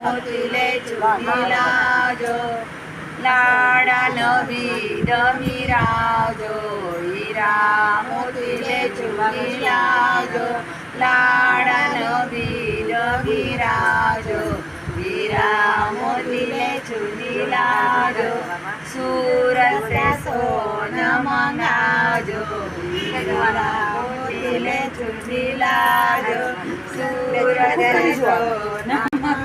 મોતીલે ચૂડી લાજો લાડા નવી ડમી રાજો હીરા મોતીલે ચૂડી લાજો લાડા નવી ડમી રાજો હીરા મોતીલે ચૂડી લાજો સુરત સોન મંગાજો, હીરા મોતીલે ચૂડી લાજો સુરત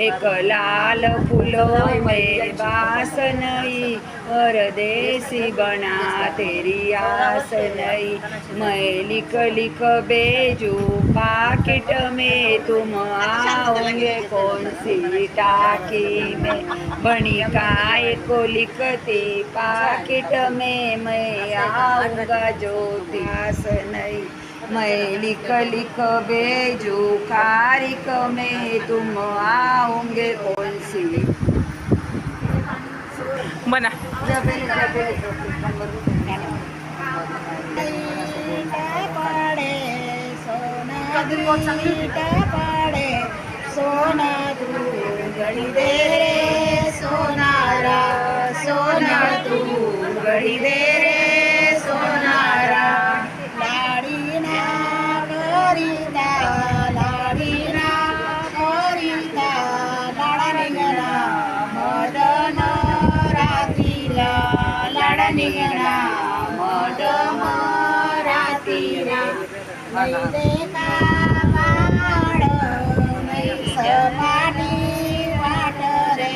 एक लाल फूलो में बासनई परदेसी बना तेरी आस नई मैं लिख लिख बेजू पाकिट में, तुम आओगे कौन सी टाकी में? बनी काय को लिखती पाकिट में, मैं आऊँगा जो आसनई। मैलिक लिख भेजो खारिक में तुम आओगे कौन सी बना पाड़े सोना तू गड़ी दे रे सोना લાડાની ગણા મદમ રાતીલા નહીં દેખા વાળ નહીં સપાટી વાટ રે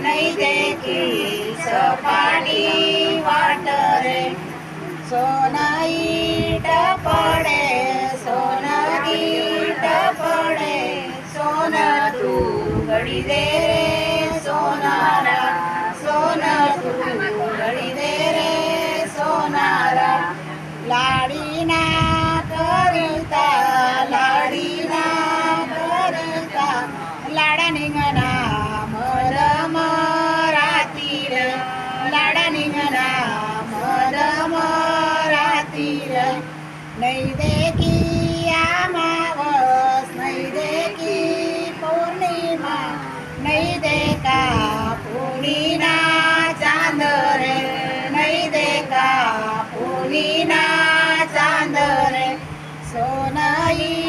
નહીં દેખી સપાટી વાટ રે સોના ઈટ પડે સોના ઈટ પડે સોના તું ગળી દે રે સોનારા સોના લાડીના કરતા લાડીના કરતા લાડાની ગના મરમ રાતીર લાડાની ગના મરમ રાતીર નહીં દેખી ഓനായി